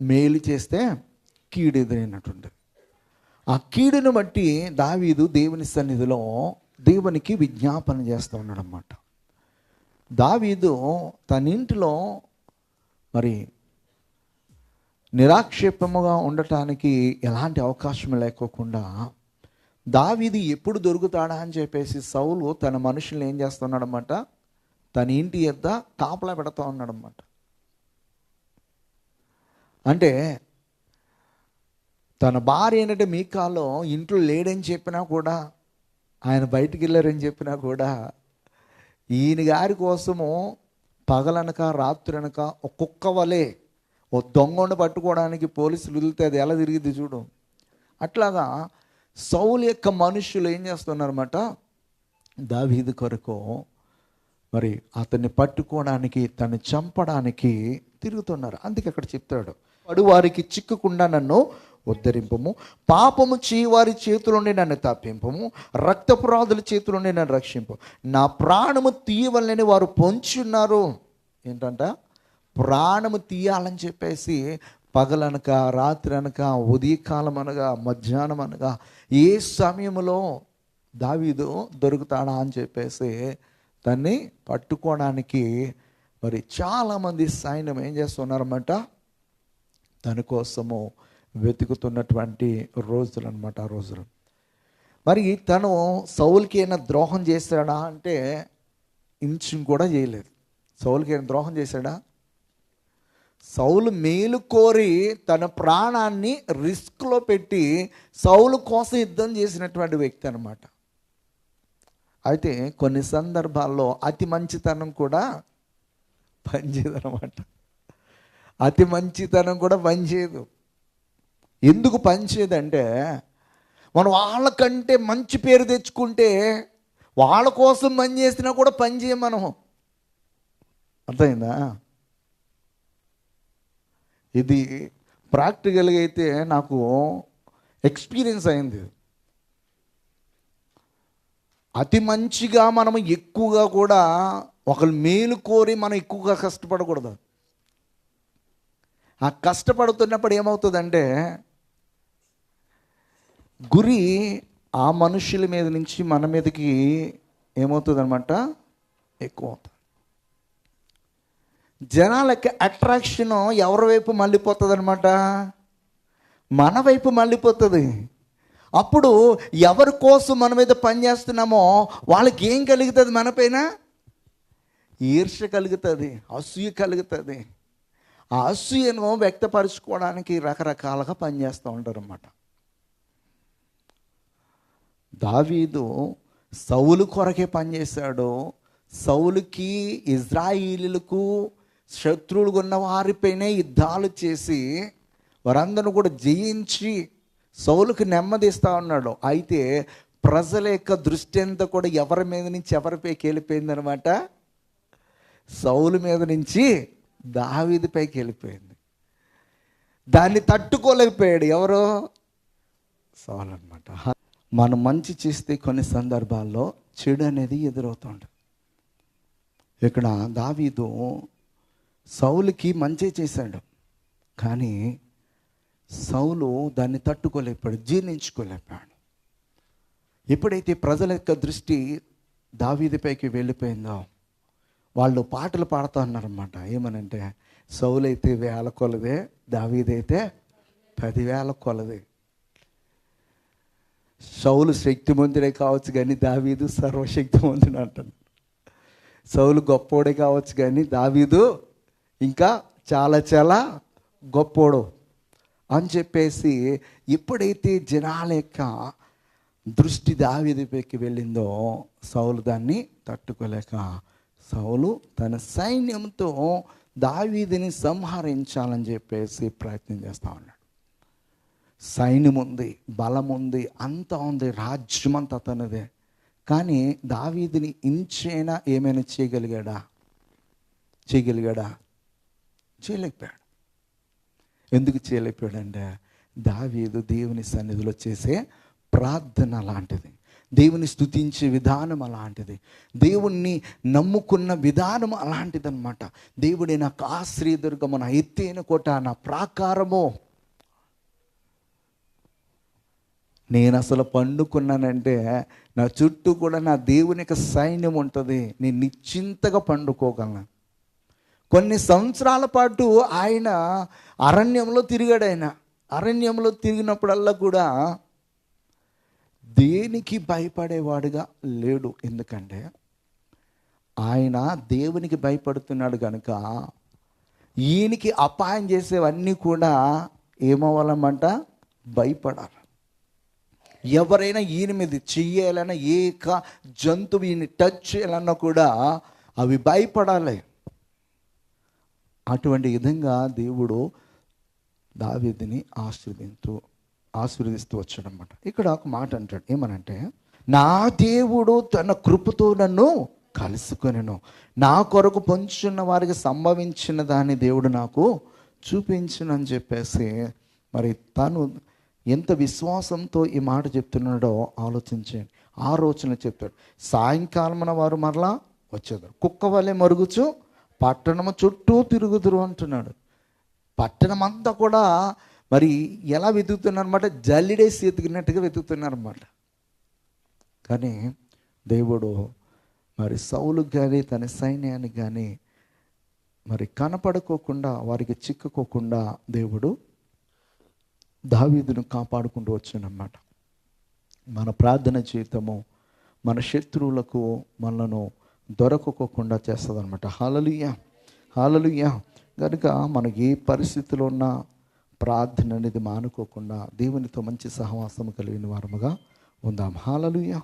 మేలు చేస్తే కీడు ఎదురైనట్టుంది ఆ కీడును బట్టి దావీదు దేవుని సన్నిధిలో దేవునికి విజ్ఞాపన చేస్తూ ఉన్నాడనమాట దావీదు తన ఇంటిలో మరి నిరాక్షేపముగా ఉండటానికి ఎలాంటి అవకాశం లేకోకుండా దావీది ఎప్పుడు దొరుకుతాడా అని చెప్పేసి సౌలు తన మనుషుల్ని ఏం చేస్తున్నాడనమాట తన ఇంటి యొద్ద కాపలా పెడతా ఉన్నాడనమాట అంటే తన భార్య ఏంటంటే మీ కాలం ఇంట్లో లేడని చెప్పినా కూడా ఆయన బయటికి వెళ్ళారని చెప్పినా కూడా ఈయన గారి కోసము పగలనక రాత్రనక ఒక్కొక్క వలే ఓ దొంగను పట్టుకోవడానికి పోలీసులు వదిలితే అది ఎలా తిరిగిద్ది చూడు. అట్లాగా సౌలు యొక్క మనుషులు ఏం చేస్తున్నారన్నమాట? దావీదు కొరకు మరి అతన్ని పట్టుకోవడానికి తను చంపడానికి తిరుగుతున్నారు. అందుకే అక్కడ చెప్తాడు. వాడు వారికి చిక్కకుండా నన్ను ఉద్ధరింపము. పాపము చేయవారి చేతులుండి నన్ను తప్పింపము. రక్తపురాదుల చేతులుండి నన్ను రక్షింపు. నా ప్రాణము తీయవలని వారు పొంచున్నారు. ఏంటంట? ప్రాణము తీయాలని చెప్పేసి పగలనక రాత్రి అనక ఉదయకాలం అనగా మధ్యాహ్నం అనగా ఏ సమయంలో దావీదు దొరుకుతాడా అని చెప్పేసి దాన్ని పట్టుకోవడానికి మరి చాలామంది సైన్యం ఏం చేస్తున్నారన్నమాట? తన కోసము వెతుకుతున్నటువంటి రోజులు అనమాట ఆ రోజులు. మరి తను సౌల్కి ఏమైనా ద్రోహం చేశాడా అంటే ఇంచు కూడా చేయలేదు. సౌల్కి ఏమైనా ద్రోహం చేశాడా? సౌలు మేలు కోరి తన ప్రాణాన్ని రిస్క్లో పెట్టి సౌలు కోసం యుద్ధం చేసినటువంటి వ్యక్తి అనమాట అయితే కొన్ని సందర్భాల్లో అతి మంచితనం కూడా పనిచేయదు అనమాట అతి మంచితనం కూడా పనిచేయదు. ఎందుకు పనిచేయదంటే మనం వాళ్ళకంటే మంచి పేరు తెచ్చుకుంటే వాళ్ళ కోసం పని చేసినా కూడా పని చేయం మనము. అర్థమైందా? ఇది ప్రాక్టికల్గా అయితే నాకు ఎక్స్పీరియన్స్ అయింది. అతి మంచిగా మనం ఎక్కువగా కూడా ఒకరు మేలు కోరి మనం ఎక్కువగా కష్టపడకూడదు. ఆ కష్టపడుతున్నప్పుడు ఏమవుతుందంటే గురి ఆ మనుషుల మీద నుంచి మన మీదకి ఏమవుతుంది అనమాట ఎక్కువ అవుతుంది జనాలకి అట్రాక్షన్ ఎవరి వైపు మళ్ళీపోతుంది అనమాట మన వైపు మళ్ళీపోతుంది. అప్పుడు ఎవరి కోసం మన మీద పనిచేస్తున్నామో వాళ్ళకి ఏం కలుగుతుంది మన పైన? ఈర్ష కలుగుతుంది అసూయ కలుగుతుంది. ఆ అసూయను వ్యక్తపరచుకోవడానికి రకరకాలుగా పనిచేస్తూ ఉంటారు అన్నమాట దావీదు సౌలు కొరకే పనిచేశాడు. సౌలుకి ఇజ్రాయిలీలకు శత్రువులు ఉన్న వారిపైనే యుద్ధాలు చేసి వారందరూ కూడా జయించి సౌలుకి నెమ్మదిస్తూ ఉన్నాడు. అయితే ప్రజల యొక్క దృష్టి అంతా కూడా ఎవరి మీద నుంచి ఎవరిపైకి వెళ్ళిపోయిందనమాట సౌలు మీద నుంచి దావీది పైకి వెళ్ళిపోయింది. దాన్ని తట్టుకోలేకపోయాడు ఎవరో? సవాల్ అనమాట మనం మంచి చేస్తే కొన్ని సందర్భాల్లో చెడు అనేది ఎదురవుతుంది ఇక్కడ దావీదు సౌలుకి మంచి చేశాడు. కానీ సౌలు దాన్ని తట్టుకోలేకపోయాడు జీర్ణించుకోలేకపోయాడు. ఎప్పుడైతే ప్రజల యొక్క దృష్టి దావీదిపైకి వెళ్ళిపోయిందో వాళ్ళు పాటలు పాడుతూ ఉన్నారన్నమాట ఏమనంటే సౌలైతే వేల కొలదే దావీదైతే పదివేల కొలదే. సౌలు శక్తిమంతుడే కావచ్చు కానీ దావీదు సర్వశక్తిమంతుడు అంటాడు. సౌలు గొప్పోడే కావచ్చు కానీ దావీదు ఇంకా చాలా చాలా గొప్పోడు. అని చెప్పేసి ఎప్పుడైతే జనాల యొక్క దృష్టి దావీదిపైకి వెళ్ళిందో సౌలు దాన్ని తట్టుకోలేక సౌలు తన సైన్యంతో దావీదిని సంహరించాలని చెప్పేసి ప్రయత్నం చేస్తూ ఉన్నాడు. సైన్యం ఉంది బలం ఉంది అంతా ఉంది రాజ్యం అంతా తనదే. కానీ దావీదిని ఇంచైనా ఏమైనా చేయగలిగాడా? చేయగలిగాడా? చేయలేకపోయాడు. ఎందుకు చేయలేకపోయాడంటే దావీదు దేవుని సన్నిధిలో చేసే ప్రార్థన లాంటిది. దేవుని స్థుతించే విధానం అలాంటిది. దేవుణ్ణి నమ్ముకున్న విధానం అలాంటిదన్నమాట. దేవుడే నాకు ఆశ్రయదుర్గము నా ఎత్తైన కోట నా ప్రాకారము. నేను అసలు పండుకున్నానంటే నా చుట్టూ కూడా నా దేవుని యొక్క సైన్యం ఉంటుంది. నేను నిశ్చింతగా పండుకోగలను. కొన్ని సంవత్సరాల పాటు ఆయన అరణ్యంలో తిరిగాడు ఆయన. అరణ్యంలో తిరిగినప్పుడల్లా కూడా దేనికి భయపడేవాడుగా లేడు. ఎందుకంటే ఆయన దేవునికి భయపడుతున్నాడు కనుక ఈయనకి అపాయం చేసేవన్నీ కూడా ఏమవ్వాలమ్మంట భయపడాలి. ఎవరైనా ఈయన మీద చెయ్యాలన్నా ఏ జంతువు ఈయన టచ్ చేయాలన్నా కూడా అవి భయపడాలి. అటువంటి విధంగా దేవుడు దావేదిని ఆశీర్వదించు. ఆశీర్వదిస్తూ వచ్చాడనమాట ఇక్కడ ఒక మాట అంటాడు. ఏమనంటే నా దేవుడు తన కృపతో నన్ను కలుసుకొనెను. నా కొరకు పొంచున్న వారికి సంభవించిన దాన్ని దేవుడు నాకు చూపించునని చెప్పేసి మరి తను ఎంత విశ్వాసంతో ఈ మాట చెప్తున్నాడో ఆలోచించండి ఆలోచన చెప్తాడు సాయంకాలమున వారు మరలా వచ్చేదారు కుక్క వలె మరుగుచు పట్టణము చుట్టూ తిరుగుదురు అంటున్నాడు. పట్టణం అంతా కూడా మరి ఎలా వెతుకుతున్నారన్నమాట? జల్లిడేసి వెతుకున్నట్టుగా వెతుకుతున్నారన్నమాట. కానీ దేవుడు మరి సౌలుకు కానీ తన సైన్యానికి కానీ మరి కనపడుకోకుండా వారికి చిక్కుకోకుండా దేవుడు దావీదును కాపాడుకుంటూ వచ్చానన్నమాట మన ప్రార్థన జీవితము మన శత్రువులకు మనను దొరకకోకుండా చేస్తుంది అనమాట హాలలుయ్యా హాలలుయ్యా కనుక మనకి ఏ పరిస్థితిలో ఉన్నా ప్రార్థన అనేది మానుకోకుండా దేవునితో మంచి సహవాసం కలిగిన వారముగా ఉందాం. హాలలుయ్య